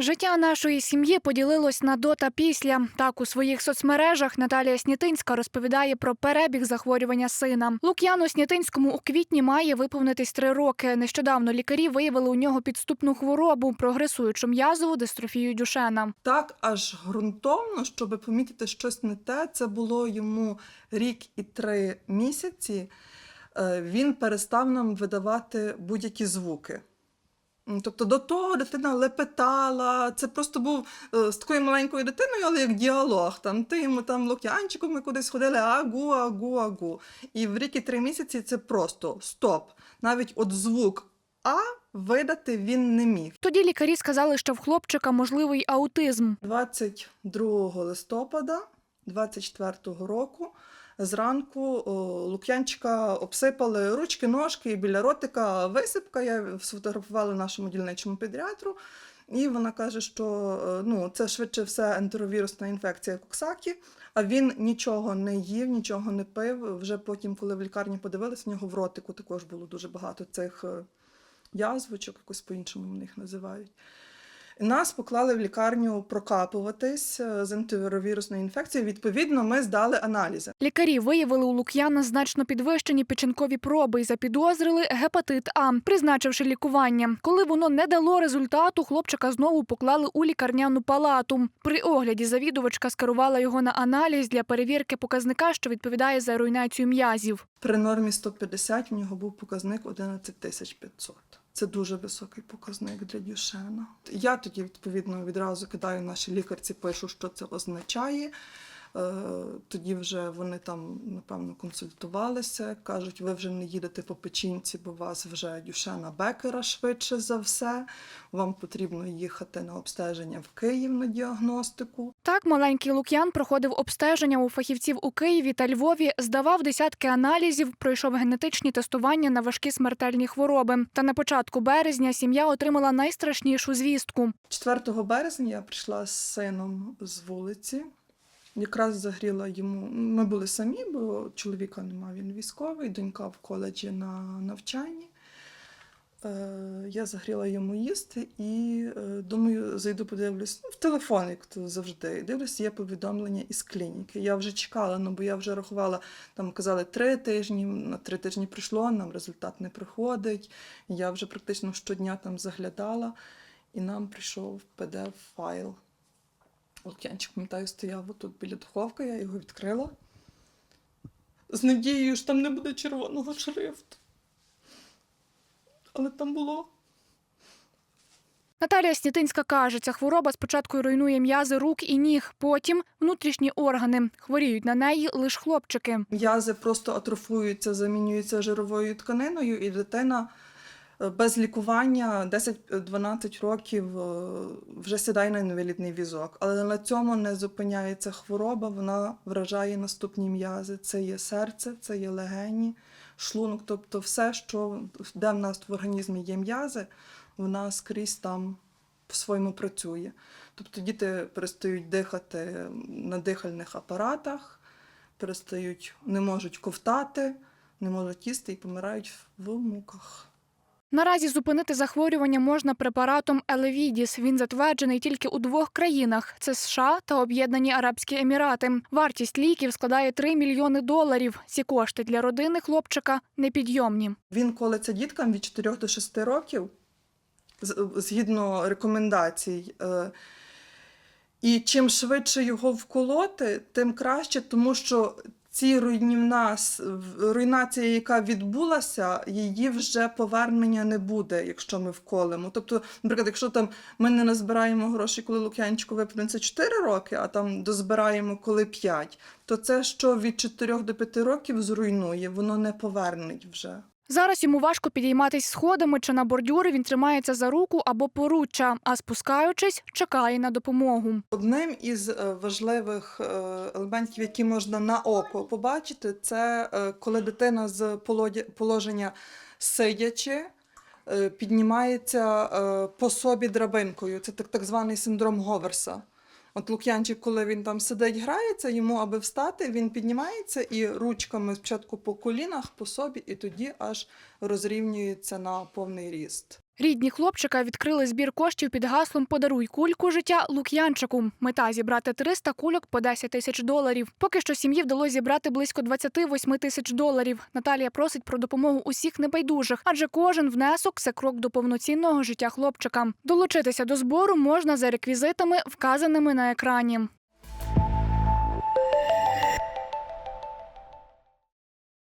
Життя нашої сім'ї поділилось на до та після. Так у своїх соцмережах Наталія Снітинська розповідає про перебіг захворювання сина. Лук'яну Снітинському у квітні має виповнитись три роки. Нещодавно лікарі виявили у нього підступну хворобу, прогресуючу м'язову дистрофію Дюшена. Так аж ґрунтовно, щоб помітити щось не те, це було йому рік і три місяці. Е, Він перестав нам видавати будь-які звуки. Тобто до того дитина лепетала, це просто був е, з такою маленькою дитиною, але як діалог. Там ти йому там локянчиком ми кудись ходили, агу, агу, агу. І в рік і три місяці це просто стоп. Навіть от звук А видати він не міг. Тоді лікарі сказали, що в хлопчика можливий аутизм. 22 листопада 24-го року зранку Лук'янчика обсипали ручки, ножки і біля ротика висипка. Я сфотографувала нашому дільничому педіатру. І вона каже, що е, ну, це швидше все ентеровірусна інфекція Коксакі, а він нічого не їв, нічого не пив. Вже потім, коли в лікарні подивилися, в нього в ротику також було дуже багато цих е, язвочок, якось по-іншому вони їх називають. Нас поклали в лікарню прокапуватись е, з антивіровірусною інфекцією. Відповідно, ми здали аналізи. Лікарі виявили у Лук'яна значно підвищені печінкові проби і запідозрили гепатит А, призначивши лікування. Коли воно не дало результату, хлопчика знову поклали у лікарняну палату. При огляді завідувачка скерувала його на аналіз для перевірки показника, що відповідає за руйнацію м'язів. При нормі 150 в нього був показник 11500. Це дуже високий показник для Дюшена. Я тоді відповідно відразу кидаю нашій лікарці, пишу, що це означає. Е, Тоді вже вони там, напевно, консультувалися, кажуть, ви вже не їдете по печінці, бо вас вже Дюшена Бекера швидше за все. Вам потрібно їхати на обстеження в Київ на діагностику. Так, маленький Лук'ян проходив обстеження у фахівців у Києві та Львові, здавав десятки аналізів, пройшов генетичні тестування на важкі смертельні хвороби. Та на початку березня сім'я отримала найстрашнішу звістку. 4 березня я прийшла з сином з вулиці. Якраз загріла йому. Ми були самі, бо чоловіка немає, він військовий, донька в коледжі на навчанні. Е, я загріла йому їсти і е, думаю, зайду подивлюсь ну, в телефон, як то завжди. Дивлюсь, є повідомлення із клініки. Я вже чекала, ну бо я вже рахувала, там казали три тижні, на три тижні прийшло, нам результат не приходить. Я вже практично щодня там заглядала, і нам прийшов PDF-файл. Лук'янчик, пам'ятаю, стояв отут біля духовки, я його відкрила. З надією, що там не буде червоного шрифту. Але там було. Наталія Снітинська каже, ця хвороба спочатку руйнує м'язи рук і ніг, потім внутрішні органи. Хворіють на неї лише хлопчики. М'язи просто атрофуються, замінюються жировою тканиною, і дитина без лікування 10-12 років е, вже сідає на інвалідний візок. Але на цьому не зупиняється хвороба, вона вражає наступні м'язи. Це є серце, це є легені, шлунок, тобто все, що де в нас в організмі є м'язи, вона скрізь там по-своєму працює. Тобто діти перестають дихати на дихальних апаратах, перестають, не можуть ковтати, не можуть їсти і помирають в муках. Наразі зупинити захворювання можна препаратом Елевідіс. Він затверджений тільки у двох країнах: це США та Об'єднані Арабські Емірати. Вартість ліків складає 3 мільйони доларів. Ці кошти для родини хлопчика непідйомні. Він колеться діткам від 4 до 6 років, згідно рекомендацій. Е, І чим швидше його вколоти, тим краще, тому що ці руйнівна руйнація, яка відбулася, її вже повернення не буде, якщо ми вколемо. Тобто, наприклад, якщо там ми не назбираємо гроші, коли Лук'янчику виповниться 4 роки, а там дозбираємо коли 5, то це, що від 4 до 5 років зруйнує, воно не повернеть вже. Зараз йому важко підійматись сходами чи на бордюри. Він тримається за руку або поруччя, а спускаючись, чекає на допомогу. Одним із е, важливих е, елементів, які можна на око побачити, це е, коли дитина з положення сидячи піднімається по собі драбинкою. Це так, так званий синдром Говерса. От Лук'янчик, коли він там сидить, грається, йому аби встати, він піднімається і ручками спочатку по колінах, по собі, і тоді аж розрівнюється на повний ріст. Рідні хлопчика відкрили збір коштів під гаслом Подаруй кульку життя Лук'янчику. Мета зібрати 300 кульок по 10 тисяч доларів. Поки що сім'ї вдалося зібрати близько 28 тисяч доларів. Наталія просить про допомогу усіх небайдужих, адже кожен внесок це крок до повноцінного життя хлопчика. Долучитися до збору можна за реквізитами, вказаними на екрані.